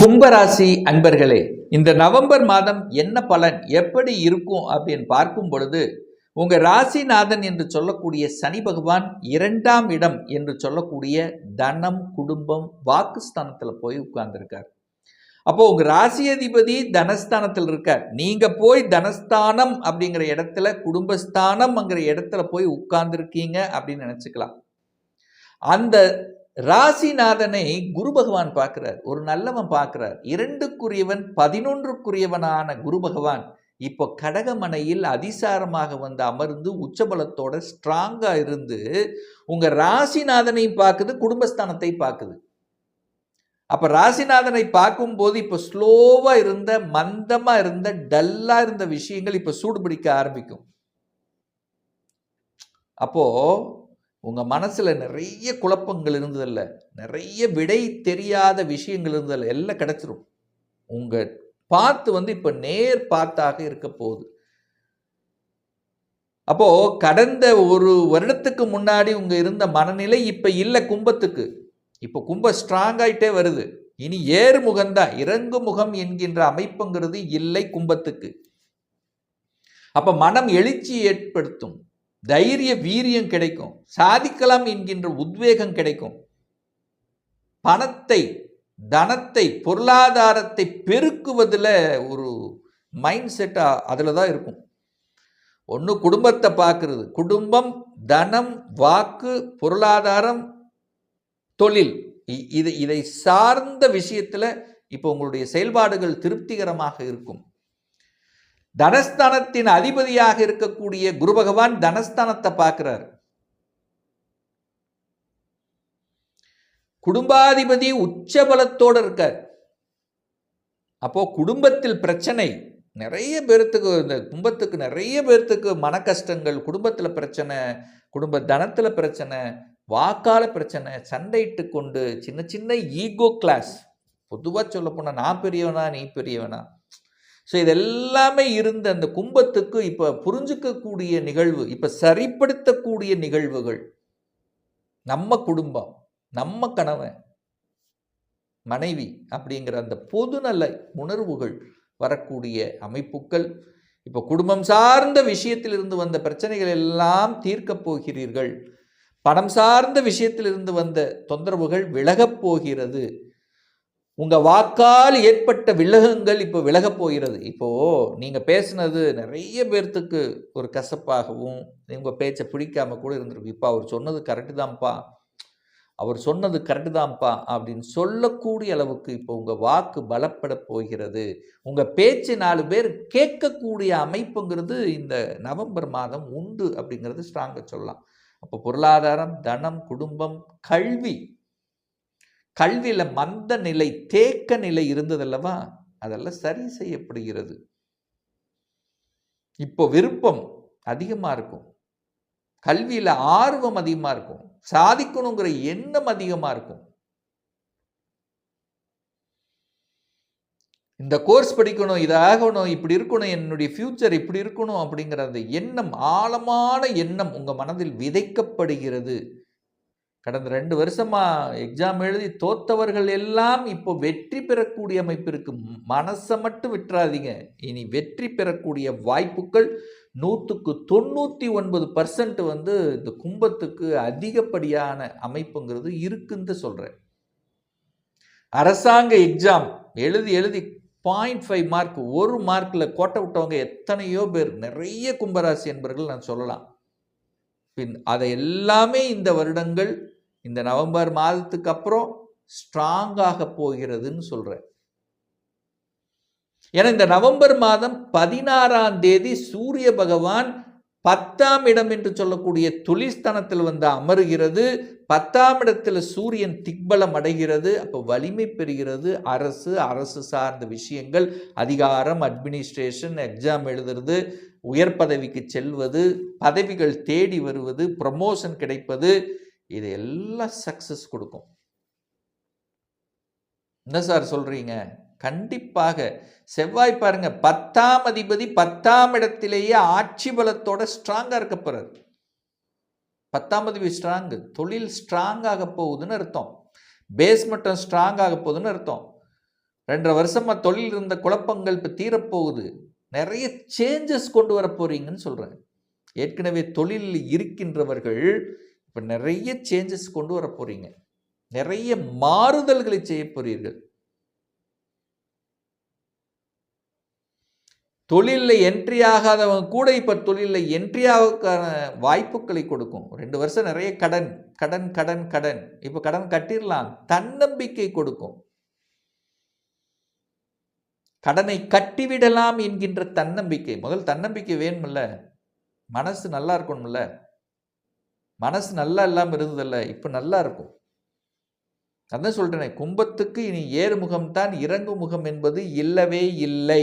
கும்பராசி அன்பர்களே இந்த நவம்பர் மாதம் என்ன பலன் எப்படி இருக்கும் அப்படின்னு பார்க்கும் பொழுது உங்க ராசிநாதன் என்று சொல்லக்கூடிய சனி பகவான் இரண்டாம் இடம் என்று சொல்லக்கூடிய தனம் குடும்பம் வாக்குஸ்தானத்தில் போய் உட்கார்ந்துருக்கார். அப்போ உங்க ராசி அதிபதி தனஸ்தானத்தில் இருக்கார். நீங்க போய் தனஸ்தானம் அப்படிங்கிற இடத்துல குடும்பஸ்தானம்ங்கிற இடத்துல போய் உட்கார்ந்துருக்கீங்க அப்படின்னு நினச்சிக்கலாம். அந்த ராசிநாதனை குரு பகவான் பார்க்கிறார். ஒரு நல்லவன் பார்க்கிறார். இரண்டுக்குரியவன் பதினொன்றுக்குரியவனான குரு பகவான் இப்போ கடகமனையில் அதிசாரமாக வந்து அமர்ந்து உச்சபலத்தோட ஸ்ட்ராங்காக இருந்து உங்கள் ராசிநாதனையும் பார்க்குது குடும்பஸ்தானத்தை பார்க்குது. அப்போ ராசிநாதனை பார்க்கும்போது இப்போ ஸ்லோவாக இருந்த மந்தமாக இருந்த டல்லாக இருந்த விஷயங்கள் இப்போ சூடுபிடிக்க ஆரம்பிக்கும். அப்போது உங்கள் மனசில் நிறைய குழப்பங்கள் இருந்ததில்ல. நிறைய விடை தெரியாத விஷயங்கள் இருந்ததில்ல. எல்லாம் கிடச்சிரும். உங்கள் பார்த்து வந்து இப்போ நேர் பார்த்தாக இருக்க போகுது. அப்போது கடந்த ஒரு வருடத்துக்கு முன்னாடி உங்கள் இருந்த மனநிலை இப்போ இல்லை கும்பத்துக்கு. இப்போ கும்ப ஸ்ட்ராங் ஆகிட்டே வருது. இனி ஏறு முகம்தான் இறங்கு முகம் என்கின்ற அமைப்புங்கிறது இல்லை கும்பத்துக்கு. அப்போ மனம் எழுச்சி ஏற்படுத்தும். தைரிய வீரியம் கிடைக்கும். சாதிக்கலாம் என்கின்ற உத்வேகம் கிடைக்கும். பணத்தை தனத்தை பொருளாதாரத்தை பெருக்குவதில் ஒரு மைண்ட் செட்டாக அதில் தான் இருக்கும். ஒன்று குடும்பத்தை பார்க்கறது. குடும்பம் தனம் வாக்கு பொருளாதாரம் தொழில். இ- இது இதை சார்ந்த விஷயத்தில் இப்போ உங்களுடைய செயல்பாடுகள் திருப்திகரமாக இருக்கும். தனஸ்தானத்தின் அதிபதியாக இருக்கக்கூடிய குரு பகவான் தனஸ்தானத்தை பார்க்கிறார். குடும்பாதிபதி உச்சபலத்தோடு இருக்கார். அப்போ குடும்பத்தில் பிரச்சனை நிறைய பேர்த்துக்கு இந்த குடும்பத்துக்கு நிறைய பேர்த்துக்கு மன கஷ்டங்கள் குடும்பத்தில் பிரச்சனை குடும்ப தனத்தில் பிரச்சனை வாக்கால பிரச்சனை சண்டையிட்டு கொண்டு சின்ன சின்ன ஈகோ கிளாஸ். பொதுவாக சொல்ல போனால் நான் பெரியவனா நீ பெரியவனா? ஸோ இது எல்லாமே இருந்த அந்த கும்பத்துக்கு இப்போ புரிஞ்சுக்கக்கூடிய நிகழ்வு இப்போ சரிப்படுத்தக்கூடிய நிகழ்வுகள். நம்ம குடும்பம் நம்ம கணவன் மனைவி அப்படிங்கிற அந்த பொதுநல உணர்வுகள் வரக்கூடிய அமைப்புகள் இப்போ குடும்பம் சார்ந்த விஷயத்திலிருந்து வந்த பிரச்சனைகள் எல்லாம் தீர்க்கப் போகிறீர்கள். பணம் சார்ந்த விஷயத்திலிருந்து வந்த தொந்தரவுகள் விலகப் போகிறது. உங்கள் வாக்கால் ஏற்பட்ட விலகங்கள் இப்போ விலகப் போகிறது. இப்போது நீங்கள் பேசுனது நிறைய பேர்த்துக்கு ஒரு கசப்பாகவும் உங்கள் பேச்சை பிடிக்காம கூட இருந்திருக்கு இப்போ அவர் சொன்னது கரெக்டு தான்ப்பா. அவர் சொன்னது கரெக்டு தான்ப்பா அப்படின்னு சொல்லக்கூடிய அளவுக்கு இப்போ உங்கள் வாக்கு பலப்பட போகிறது. உங்கள் பேச்சு நாலு பேர் கேட்கக்கூடிய அமைப்புங்கிறது இந்த நவம்பர் மாதம் உண்டு அப்படிங்கிறது ஸ்ட்ராங்காக சொல்லலாம். அப்போ பொருளாதாரம் தனம் குடும்பம் கல்வி கல்வியில் மந்த நிலை தேக்க நிலை இருந்ததல்லவா? அதெல்லாம் சரி செய்யப்படுகிறது. இப்போ விருப்பம் அதிகமாக இருக்கும். கல்வியில் ஆர்வம் அதிகமாக இருக்கும். சாதிக்கணுங்கிற எண்ணம் அதிகமாக இருக்கும். இந்த கோர்ஸ் படிக்கணும் இது ஆகணும் இப்படி இருக்கணும் என்னுடைய ஃப்யூச்சர் இப்படி இருக்கணும் அப்படிங்கிற அந்த எண்ணம் ஆழமான எண்ணம் உங்கள் மனதில் விதைக்கப்படுகிறது. கடந்த ரெண்டு வருஷமா எக்ஸாம் எழுதி தோத்தவர்கள் எல்லாம் இப்போ வெற்றி பெறக்கூடிய அமைப்பு இருக்கு மனசை மட்டும் விட்டுறாதீங்க. இனி வெற்றி பெறக்கூடிய வாய்ப்புகள் நூற்றுக்கு தொண்ணூற்றி ஒன்பது பர்சன்ட் வந்து இந்த கும்பத்துக்கு அதிகப்படியான அமைப்புங்கிறது இருக்குன்னு சொல்கிறேன் அரசாங்க எக்ஸாம் எழுதி எழுதி பாயிண்ட் ஃபைவ் மார்க் ஒரு மார்க்கில் கோட்டை விட்டவங்க எத்தனையோ பேர் நிறைய கும்பராசி என்பர்கள் நான் சொல்லலாம். பின் அதை எல்லாமே இந்த வருடங்கள் இந்த நவம்பர் மாதத்துக்கு அப்புறம் ஸ்ட்ராங்காக போகிறதுன்னு சொல்கிறேன் ஏன்னா இந்த நவம்பர் மாதம் பதினாறாம் தேதி சூரிய பகவான் பத்தாம் இடம் என்று சொல்லக்கூடிய துளிஸ்தனத்தில் வந்து அமருகிறது. பத்தாம் இடத்துல சூரியன் திக்பலம் அடைகிறது. அப்போ வலிமை பெறுகிறது. அரசு அரசு சார்ந்த விஷயங்கள் அதிகாரம் அட்மினிஸ்ட்ரேஷன் எக்ஸாம் எழுதுறது உயர் பதவிக்கு செல்வது பதவிகள் தேடி வருவது ப்ரமோஷன் கிடைப்பது இது எல்லாம் சக்சஸ் கொடுக்கும். என்ன சார் சொல்றீங்க? கண்டிப்பாக. செவ்வாய் பாருங்க பத்தாம் அதிபதி பத்தாம் இடத்திலேயே ஆட்சி பலத்தோட ஸ்ட்ராங்காக இருக்க போகிறார் பத்தாம் அதிபதி ஸ்ட்ராங் தொழில் ஸ்ட்ராங் ஆக போகுதுன்னு அர்த்தம். பேஸ் மட்டும் ஸ்ட்ராங் ஆக போகுதுன்னு அர்த்தம். ரெண்டரை வருஷமா தொழில் இருந்த குழப்பங்கள் இப்போ தீரப்போகுது. நிறைய சேஞ்சஸ் கொண்டு வர போறீங்கன்னு சொல்கிறேன் ஏற்கனவே தொழிலில் இருக்கின்றவர்கள் இப்போ நிறைய சேஞ்சஸ் கொண்டு வர போகிறீங்க நிறைய மாறுதல்களை செய்ய போகிறீர்கள் தொழிலில் என்ட்ரி ஆகாதவங்க கூட இப்போ தொழிலில் என்ட்ரி ஆகக்கான வாய்ப்புகளை கொடுக்கும். ரெண்டு வருஷம் நிறைய கடன் கடன் கடன் கடன். இப்போ கடன் கட்டிடலாம். தன்னம்பிக்கை கொடுக்கும். கடனை கட்டிவிடலாம் என்கின்ற தன்னம்பிக்கை. முதல் தன்னம்பிக்கை வேணுமில்ல மனசு நல்லா இருக்கணும்ல. மனசு நல்லா இல்லாமல் இருந்ததில்ல இப்போ நல்லா இருக்கும். அதான் சொல்கிறேனே கும்பத்துக்கு இனி ஏறுமுகம் தான் இறங்கு முகம் என்பது இல்லவே இல்லை.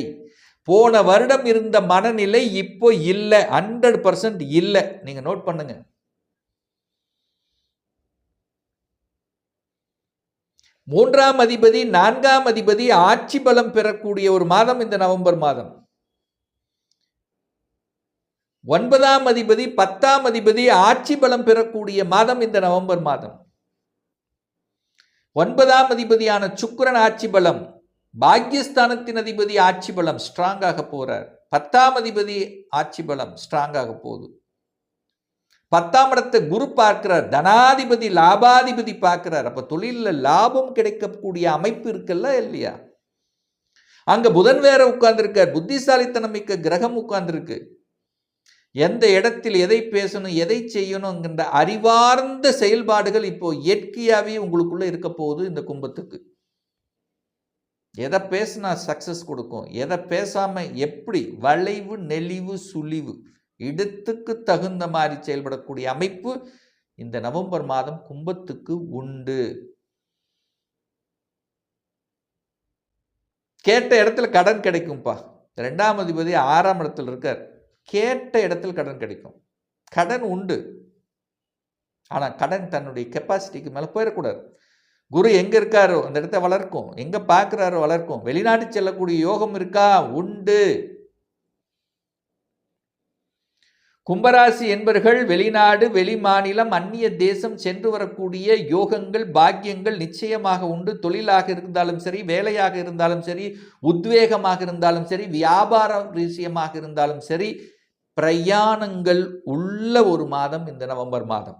போன வருடம் இருந்த மனநிலை இப்போ இல்லை ஹண்ட்ரட் பர்சன்ட் இல்லை. நீங்கள் நோட் பண்ணுங்க. மூன்றாம் அதிபதி நான்காம் அதிபதி ஆட்சி பலம் பெறக்கூடிய ஒரு மாதம் இந்த நவம்பர் மாதம். ஒன்பதாம் அதிபதி பத்தாம் அதிபதி ஆட்சி பலம் பெறக்கூடிய மாதம் இந்த நவம்பர் மாதம். ஒன்பதாம் அதிபதியான சுக்கரன் ஆட்சி பலம் பாக்யஸ்தானத்தின் அதிபதி ஆட்சி பலம் ஸ்ட்ராங்காக போறார். பத்தாம் அதிபதி ஆட்சி பலம் ஸ்ட்ராங்காக போகுது. பத்தாம் இடத்தை குரு பார்க்கிறார் தனாதிபதி லாபாதிபதி பார்க்கிறார். அப்ப தொழிலில் லாபம் கிடைக்கக்கூடிய அமைப்பு இருக்குல்ல இல்லையா? அங்க புதன் வேற உட்கார்ந்துருக்கார் புத்திசாலித்தனம் மிக்க கிரகம் உட்கார்ந்துருக்கு. எந்த இடத்தில் எதை பேசணும் எதை செய்யணுங்கிற அறிவார்ந்த செயல்பாடுகள் இப்போ இயற்கையாகவே உங்களுக்குள்ள இருக்க போகுது இந்த கும்பத்துக்கு. எதை பேசினா சக்சஸ் கொடுக்கும் எதை பேசாம எப்படி வளைவு நெளிவு சுழிவு இடத்துக்கு தகுந்த மாதிரி செயல்படக்கூடிய அமைப்பு இந்த நவம்பர் மாதம் கும்பத்துக்கு உண்டு. கேட்ட இடத்துல கடன் கிடைக்கும்ப்பா. ரெண்டாம் அதிபதி ஆறாம் இடத்துல இருக்கார். கேட்ட இடத்தில் கடன் கிடைக்கும். கடன் உண்டு. ஆனால் கடன் தன்னுடைய கெப்பாசிட்டிக்கு மேலே போயிடக்கூடாது. குரு எங்கே இருக்காரோ அந்த இடத்த வளர்க்கும். எங்கே பார்க்குறாரோ வளர்க்கும். வெளிநாட்டு செல்லக்கூடிய யோகம் இருக்கா? உண்டு. கும்பராசி என்பர்கள் வெளிநாடு வெளி மாநிலம் அந்நிய தேசம் சென்று வரக்கூடிய யோகங்கள் பாக்கியங்கள் நிச்சயமாக உண்டு. தொழிலாக இருந்தாலும் சரி வேலையாக இருந்தாலும் சரி உத்வேகமாக இருந்தாலும் சரி வியாபார விஷயமாக இருந்தாலும் சரி பிரயாணங்கள் உள்ள ஒரு மாதம் இந்த நவம்பர் மாதம்.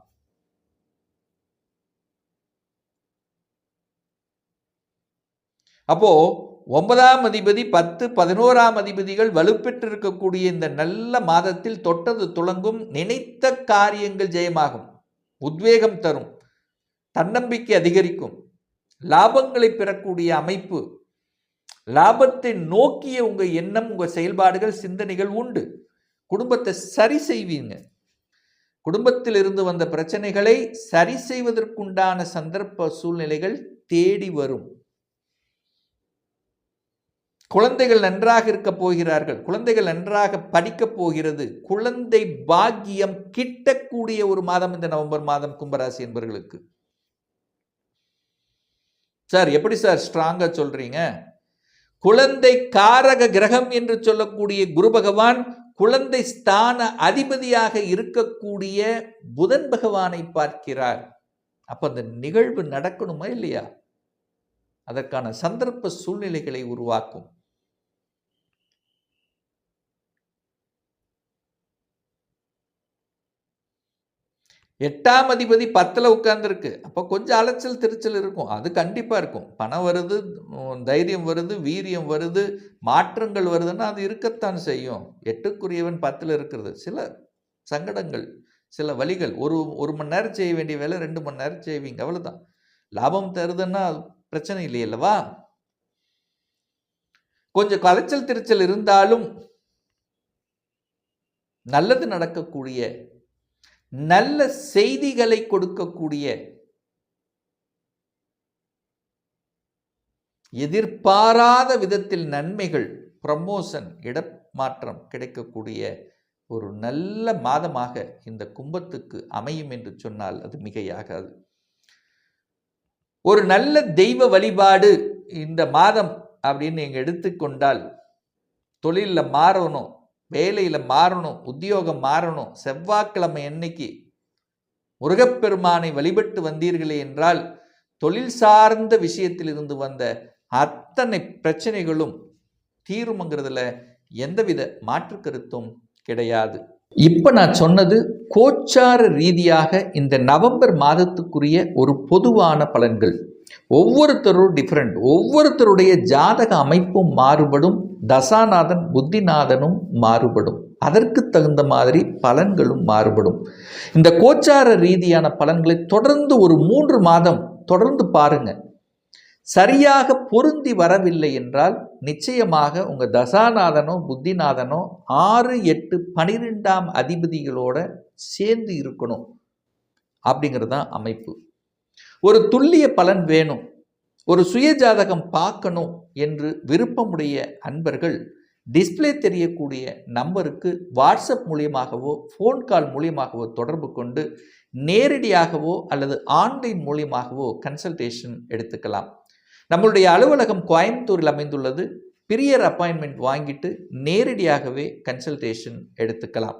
அப்போது ஒன்பதாம் அதிபதி பத்து பதினோராம் அதிபதிகள் வலுப்பெற்றிருக்கக்கூடிய இந்த நல்ல மாதத்தில் தொட்டது துளங்கும் நினைத்த காரியங்கள் ஜெயமாகும். உத்வேகம் தரும். தன்னம்பிக்கை அதிகரிக்கும். லாபங்களை பெறக்கூடிய அமைப்பு. லாபத்தை நோக்கிய உங்கள் எண்ணம் உங்கள் செயல்பாடுகள் சிந்தனைகள் உண்டு. குடும்பத்தை சரி செய்வீங்க. குடும்பத்தில் இருந்து வந்த பிரச்சனைகளை சரி செய்வதற்குண்டான சந்தர்ப்ப சூழ்நிலைகள் தேடி வரும். குழந்தைகள் நன்றாக இருக்க போகிறார்கள். குழந்தைகள் நன்றாக படிக்கப் போகிறது. குழந்தை பாக்கியம் கிட்டக்கூடிய ஒரு மாதம் இந்த நவம்பர் மாதம் கும்பராசி என்பவர்களுக்கு சார் எப்படி சார் ஸ்ட்ராங்காக சொல்றீங்க? குழந்தை காரக கிரகம் என்று சொல்லக்கூடிய குரு பகவான் குழந்தை ஸ்தான அதிபதியாக இருக்கக்கூடிய புதன் பகவானை பார்க்கிறார். அப்ப அந்த நிகழ்வு நடக்கணுமா இல்லையா? அதற்கான சந்தர்ப்ப சூழ்நிலைகளை உருவாக்கும். எட்டாம் அதிபதி பத்தில் உட்காந்துருக்கு அப்போ கொஞ்சம் அலைச்சல் திருச்சல் இருக்கும். அது கண்டிப்பாக இருக்கும். பணம் வருது தைரியம் வருது வீரியம் வருது மாற்றங்கள் வருதுன்னா அது இருக்கத்தான் செய்யும். எட்டுக்குரியவன் பத்தில் இருக்கிறது. சில சங்கடங்கள் சில வழிகள். ஒரு ஒரு மணி நேரம் செய்ய வேண்டிய வேலை ரெண்டு மணி நேரம் செய்வீங்க. அவ்வளோதான் லாபம் தருதுன்னா பிரச்சனை இல்லையல்லவா கொஞ்சம் கலைச்சல் திருச்சல் இருந்தாலும் நல்லது நடக்கக்கூடிய நல்ல செய்திகளை கொடுக்கக்கூடிய எதிர்பாராத விதத்தில் நன்மைகள் ப்ரமோஷன் இடமாற்றம் கிடைக்கக்கூடிய ஒரு நல்ல மாதமாக இந்த கும்பத்துக்கு அமையும் என்று சொன்னால் அது மிகையாகாது. ஒரு நல்ல தெய்வ வழிபாடு இந்த மாதம் அப்படின்னு நீங்கள் எடுத்துக்கொண்டால் தொழிலில் மாறணும் வேலையில் மாறணும் உத்தியோகம் மாறணும் செவ்வாய்க்கிழமை என்னைக்கு முருகப்பெருமானை வழிபட்டு வந்தீர்களே என்றால் தொழில் சார்ந்த விஷயத்தில் இருந்து வந்த அத்தனை பிரச்சனைகளும் தீருமங்கிறதுல எந்தவித மாற்று கருத்தும் கிடையாது. இப்போ நான் சொன்னது கோச்சார ரீதியாக இந்த நவம்பர் மாதத்துக்குரிய ஒரு பொதுவான பலன்கள். ஒவ்வொருத்தரும் டிஃப்ரெண்ட் ஒவ்வொருத்தருடைய ஜாதக அமைப்பும் மாறுபடும் தசாநாதன் புத்திநாதனும் மாறுபடும். அதற்கு தகுந்த மாதிரி பலன்களும் மாறுபடும். இந்த கோச்சார ரீதியான பலன்களை தொடர்ந்து ஒரு மூன்று மாதம் தொடர்ந்து பாருங்க. சரியாக பொருந்தி வரவில்லை என்றால் நிச்சயமாக உங்கள் தசாநாதனோ புத்திநாதனோ ஆறு எட்டு பனிரெண்டாம் அதிபதிகளோட சேர்ந்து இருக்கணும். அப்படிங்கிறது தான் அமைப்பு. ஒரு துல்லிய பலன் வேணும். ஒரு சுய ஜாதகம் பார்க்கணும் என்று விருப்பமுடைய அன்பர்கள் டிஸ்ப்ளே தெரியக்கூடிய நம்பருக்கு வாட்ஸ்அப் மூலியமாகவோ ஃபோன் கால் மூலியமாகவோ தொடர்பு கொண்டு நேரடியாகவோ அல்லது ஆன்லைன் மூலியமாகவோ கன்சல்டேஷன் எடுத்துக்கலாம். நம்மளுடைய அலுவலகம் கோயம்புத்தூரில் அமைந்துள்ளது. பிரியர் அப்பாயின்மெண்ட் வாங்கிட்டு நேரடியாகவே கன்சல்டேஷன் எடுத்துக்கலாம்.